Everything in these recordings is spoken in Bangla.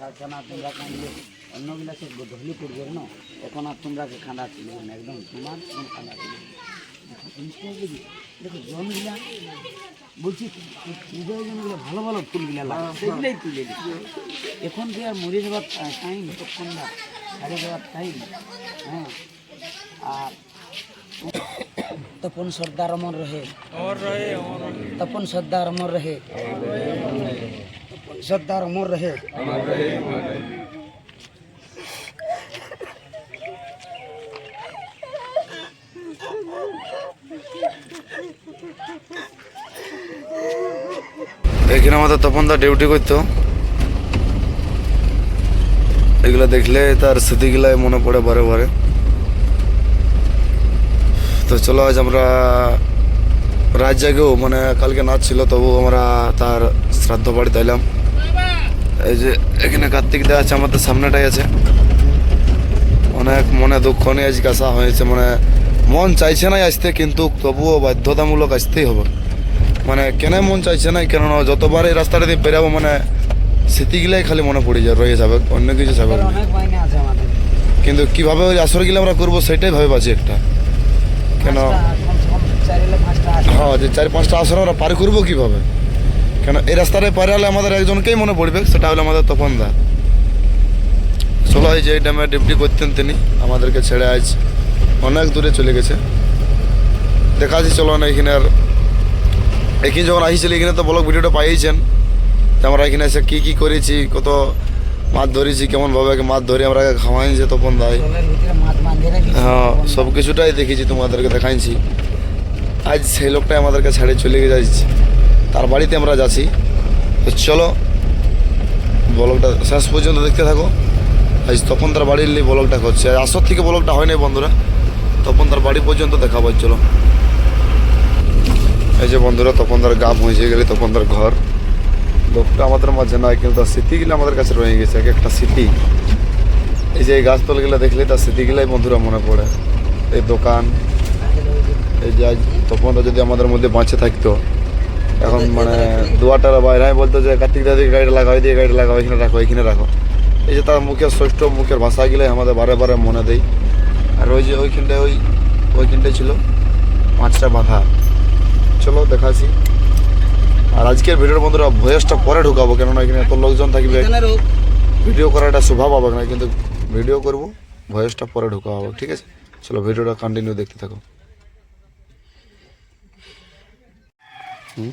হ্যাঁ বৌদির অবস্থা থাকছে না তোমরা কাঁদলে অন্যগুলা সে ধরলি পড়বে না এখন আর তোমরা খাঁদা তুলবে না একদম তোমার কোন খাঁদা তুলবে দেখো জনগুলা বলছি পূজায় জনগুলো ভালো ভালো ফুলগুলা লাগে সেগুলাই তুলে দিই এখন যে আর মরে যাওয়ার টাইম তখন না হারে যাওয়ার টাইম হ্যাঁ আর তপন সর্দার অমর রহে তপন সর্দার অমর রহে সর্দার অমর রহে। এখানে আমাদের তপনদা ডিউটি করতো। এগুলো দেখলে তার স্মৃতিগুলাই মনে পড়ে বারে বারে। তো চলো আজ আমরা রাত জাগেও মানে কালকে নাচ ছিল তবু আমরা তার শ্রাদ্ধ বাড়িতে এলাম। এই যে এখানে কার্তিক দা আছে আমাদের সামনেটাই আছে। অনেক মনে দুঃখ নিয়ে আজকে আসা হয়েছে মানে মন চাইছে না আসতে কিন্তু তবুও বাধ্যতামূলক আসতেই হবে। মানে কেন মন চাইছে না কেন যতবার এই রাস্তাটা দিয়ে বেরাবো মানে স্মৃতিগুলাই খালি মনে পড়ে যায় রয়ে যাবে অন্য কিছু যাবে কিন্তু কীভাবে ওই আসর আসরগুলো আমরা করব সেটাই ভাবে পাচ্ছি একটা। কেন? হ্যাঁ যে চার পাঁচটা আসর আমরা পার করব কীভাবে? কেন? এই রাস্তাটায় পারে হলে আমাদের একজনকেই মনে পড়বে, সেটা হলো আমাদের তপন দা। চলো এই যে এই টাইমে ডিউটি করতেন তিনি, আমাদেরকে ছেড়ে আজ অনেক দূরে চলে গেছে। দেখা যাচ্ছে চলো না এখানে আর এখানে যখন আসছিল, এখানে তো ব্লগ ভিডিওটা পাইয়েছেন, যে আমরা এখানে এসে কী কী করেছি, কত মাছ ধরেছি কেমনভাবে মাছ ধরে আমরা খাওয়াইছে তপন রাখি হ্যাঁ সব কিছুটাই দেখেছি তোমাদেরকে দেখাইছি। আজ সেই লোকটাই আমাদেরকে ছেড়ে চলে যাচ্ছে। তার বাড়িতে আমরা যাচ্ছি। তো চলো, ব্লগটা শেষ পর্যন্ত দেখতে থাকো। আজ তখন তার বাড়ির নিয়ে ব্লগটা করছে। আর আসর থেকে ব্লগটা হয় নাই বন্ধুরা। তখন তার বাড়ি পর্যন্ত দেখাবো চলো। এই যে বন্ধুরা তখন তার গা পৌঁছে গেলে তখন তার ঘর। লোকটা আমাদের মাঝে নয় কিন্তু তার স্মৃতিগুলো আমাদের কাছে রয়ে গেছে, এক একটা স্মৃতি। এই যে এই গাছপালাগুলো দেখলে তার স্মৃতিগুলাই বন্ধুরা মনে পড়ে। এই দোকান, এই যে আজ তখন যদি আমাদের মধ্যে বাঁচে থাকতো। এখন মানে দুয়ারটার বাইরে। আমি বলতো যে কার্তিক দাদি গাড়িটা লাগাও দিয়ে গাড়িটা লাগাও এখানে রাখো এখানে রাখো। এই যে তার মুখের ষষ্ঠ মুখের ভাষাগুলাই আমাদের বারে বারে মনে দেয় আর ওই যে ওইখানটায় ওই ওইখানটায় ছিল পাঁচটা বাঁধা। চলো দেখাচ্ছি। আর আজকের ভিডিওর বন্ধুরা ভয়েসটা পরে ঢুকাবো কেননা এখানে এত লোকজন থাকবে। ভিডিও করাটা শোভা পাবে না কিন্তু ভিডিও করব ভয়েসটা পরে ঢোকা হবে ঠিক আছে? চলো ভিডিওটা কন্টিনিউ দেখতে থাকো। হুম?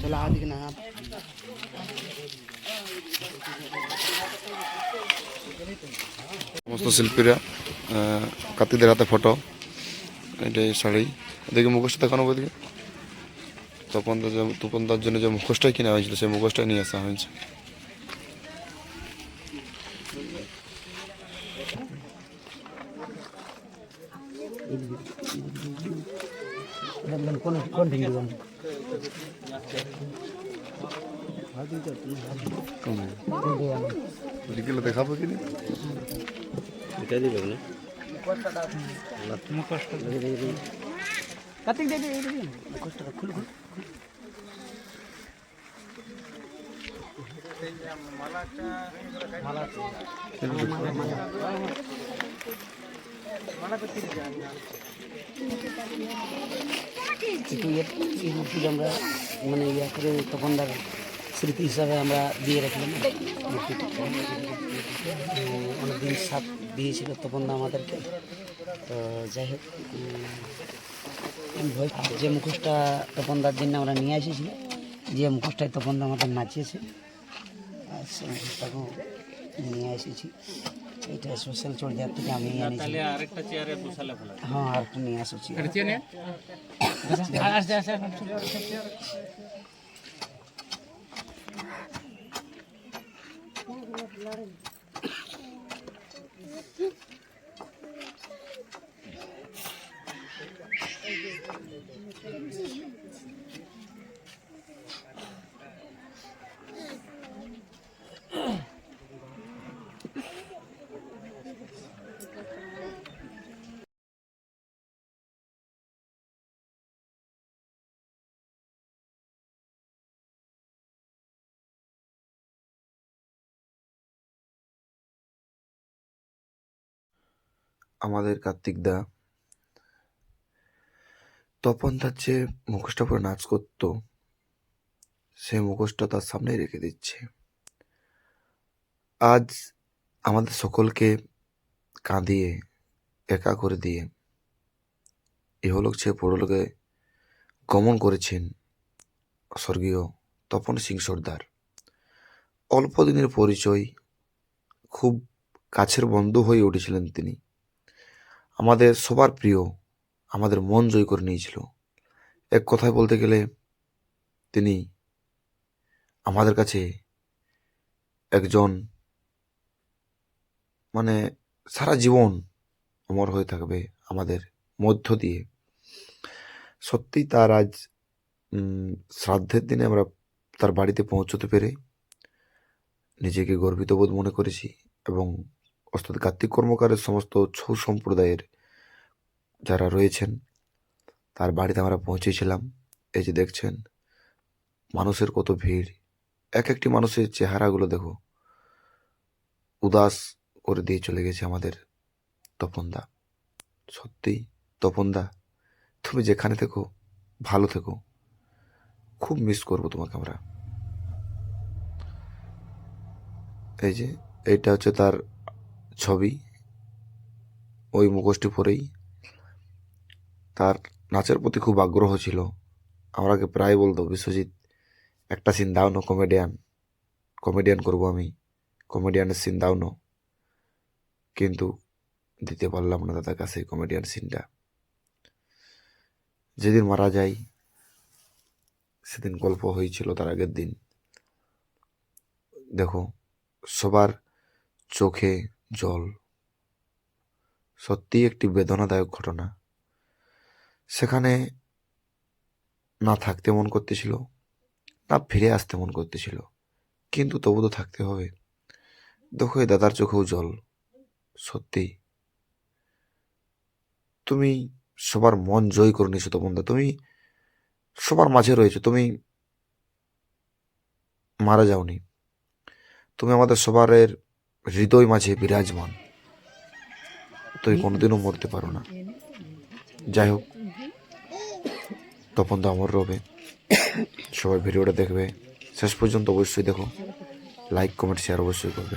চলো আদিকে না সমস্ত শিল্পীরা কাতিদের হাতে ফটো এটাই শাড়ি এদিকে মুখোশটা দেখানো ওদিকে তপন তপন দার জন্য যে মুখোশটাই কিনা হয়েছিল সেই মুখোশটাই নিয়ে আসা হয়েছে। কোন কোন দিকে দিবেন? ওদিকে দেখাবো কি না? কার্তিক দে দে এই দিকে কষ্টটা খুল খুল কিন্তু এর এই মূর্তিটা আমরা মানে ইয়া করে তখন তার স্মৃতি হিসাবে আমরা দিয়ে রাখলাম। অনেকদিন সাথ দিয়েছিল তখন আমাদেরকে। তো যাই হোক যে মুখোশটা তপনদার জন্য আমরা নিয়ে এসেছি। যে মুখোশটাই তপনদা আমাদের নাচিয়েছে। আর সেই মুখোশটাকেও নিয়ে এসেছি। এটা সোশ্যাল চর্যার থেকে আমি এনেছি তাহলে আরেকটা চেয়ারে বসালে ভালো হয়। হ্যাঁ আর একটু নিয়ে আসছি আমাদের কার্তিক দা। তপন তার যে মুখোশটা পরে নাচ করতো সে মুখোশটা তার সামনেই রেখে দিচ্ছে। আজ আমাদের সকলকে কাঁদিয়ে, একা করে দিয়ে ইহলোক ছেড়ে পরলোকে গমন করেছেন স্বর্গীয় তপন সিং সর্দার। অল্প দিনের পরিচয়, খুব কাছের বন্ধু হয়ে উঠেছিলেন তিনি। আমাদের সবার প্রিয়, আমাদের মন জয় করে নিয়েছিল। এক কথায় বলতে গেলে, তিনি আমাদের কাছে একজন মানে সারা জীবন অমর হয়ে থাকবে আমাদের মধ্য দিয়ে। সত্যি তার আজ শ্রাদ্ধের দিনে আমরা তার বাড়িতে পৌঁছতে পেরে নিজেকে গর্বিত বোধ মনে করেছি এবং অর্থাৎ কার্তিক কর্মকারের সমস্ত ছৌ সম্প্রদায়ের যারা রয়েছেন, তার বাড়িতে আমরা পৌঁছেছিলাম। এই যে দেখছেন, মানুষের কত ভিড়। এক একটি মানুষের চেহারাগুলো দেখো, উদাস করে দিয়ে চলে গেছে আমাদের তপনদা। সত্যি তপনদা, তুমি যেখানে থেকো, ভালো থেকো। খুব মিস করব তোমাকে আমরা। এই যে, এইটা হচ্ছে তার ছবি, ওই মুখোশটি পরেই। তার নাচের প্রতি খুব আগ্রহ ছিল। আমাকে প্রায় বলতো, বিশ্বজিৎ, একটা সিন দাও না কমেডিয়ান কমেডিয়ান করব আমি। কমেডিয়ানের সিন দাও না। কিন্তু দিতে পারলাম না দাদার কাছে কমেডিয়ান সিনটা যেদিন মারা যায়, সেদিন গল্প হয়েছিল তার আগের দিন। দেখো, সবার চোখে জল। সত্যিই একটি বেদনাদায়ক ঘটনা। সেখানে না থাকতে মন করতেছিল, না ফিরে আসতে মন করতেছিল, কিন্তু তবু তো থাকতে হবে। দেখো এই দাদার চোখেও জল সত্যি তুমি সবার মন জয় করে নিয়েছো তপনদা তুমি সবার মাঝে রয়েছো, তুমি মারা যাওনি। তুমি আমাদের সবারের হৃদয় মাঝে বিরাজমান। তুই কোনোদিনও মরতে পারো না। যাই হোক, তপন তো আমার রবে। সবাই ভিডিওটা দেখবে। শেষ পর্যন্ত অবশ্যই দেখো। লাইক কমেন্ট শেয়ার অবশ্যই করবে।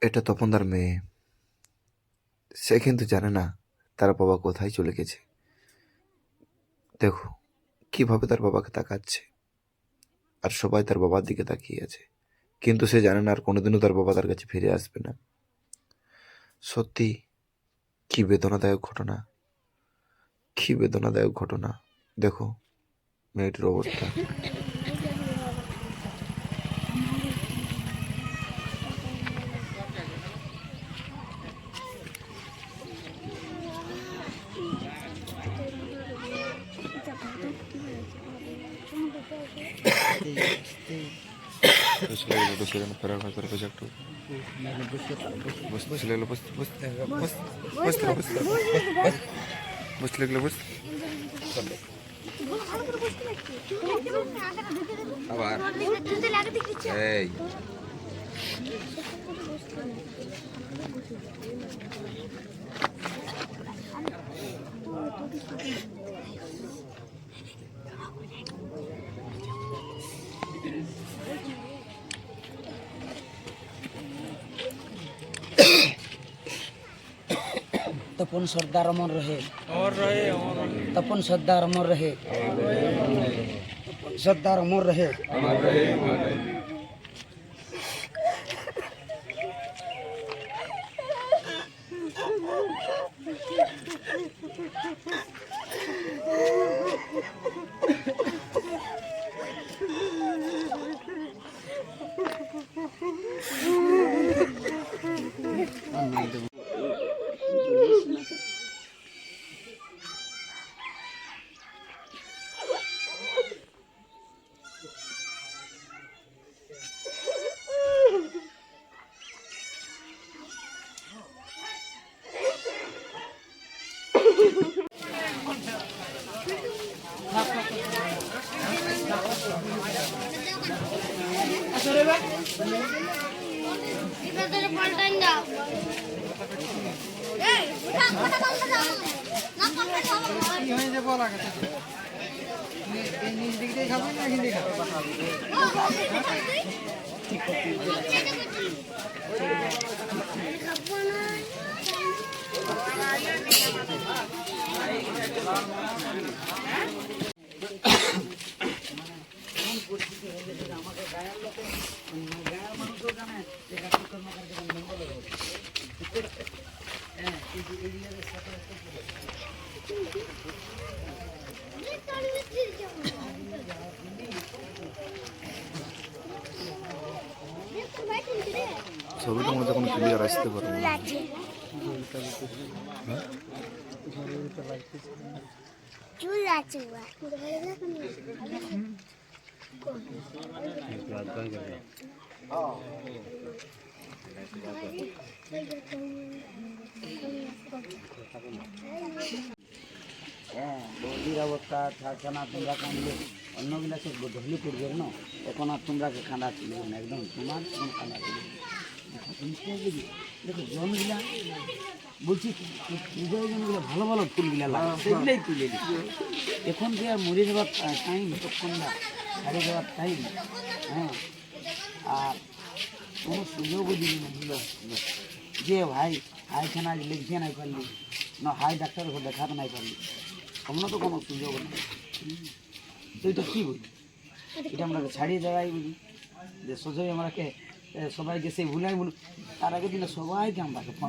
এটা তপনদার মেয়ে। সে কিন্তু জানে না তার বাবা কোথায় চলে গেছে। দেখো, কীভাবে তার বাবাকে তাকাচ্ছে আর সবাই তার বাবার দিকে তাকিয়ে আছে। কিন্তু সে জানে না আর কোনোদিনও তার বাবা তার কাছে ফিরে আসবে না। সত্যি কি বেদনাদায়ক ঘটনা? কি বেদনাদায়ক ঘটনা? দেখো মেয়েটির অবস্থা। বসে গেল ফেরার ভাগ করে বসে একটু বস ছেলেগুলো বস বস বস বস বস বস ছেলেগুলো বস আবার এই তপন সর্দার অমর রহে। তপন সর্দার অমর রহে। সর্দার অমর রহে। পাল্টান কি হয়েছে বলা কথা এই নিজ দিক দিয়ে খাবেন না হিন্দি ছবিটা মনে হচ্ছে কোনো ক্লিয়ার আসতে পারে না চুল আছে হ্যাঁ বৌদির অবস্থা থাকছে না তোমরা কাঁদলে অন্যগুলা সে ধরলে পড়বে না এখন আর তোমরা খাঁদা তুলবে না একদম তোমার খাঁদা তুলবে দেখো জনগুলা বলছি ভালো ভালো ফুলগুলা লাগে সেগুলাই তুলে দিচ্ছি এখন যে আর মরে যাওয়ার টাইম তখন না হারিয়ে যাওয়ার টাইম হ্যাঁ। আর কোনো সুযোগও দিলি না যে ভাই হাইখানা আজ লিখতে নাই পারলি না হাই ডাক্তার দেখাতে নাই পারলি আমরা তো কোনো সুযোগ নেই। তো এটা কী বলি? এটা আমরা ছাড়িয়ে দেওয়াই বুঝি যে সোজাই আমরাকে এ, সবাইকে সেই ভুলাই বলুন তার আগের দিনে সবাইকে আমরা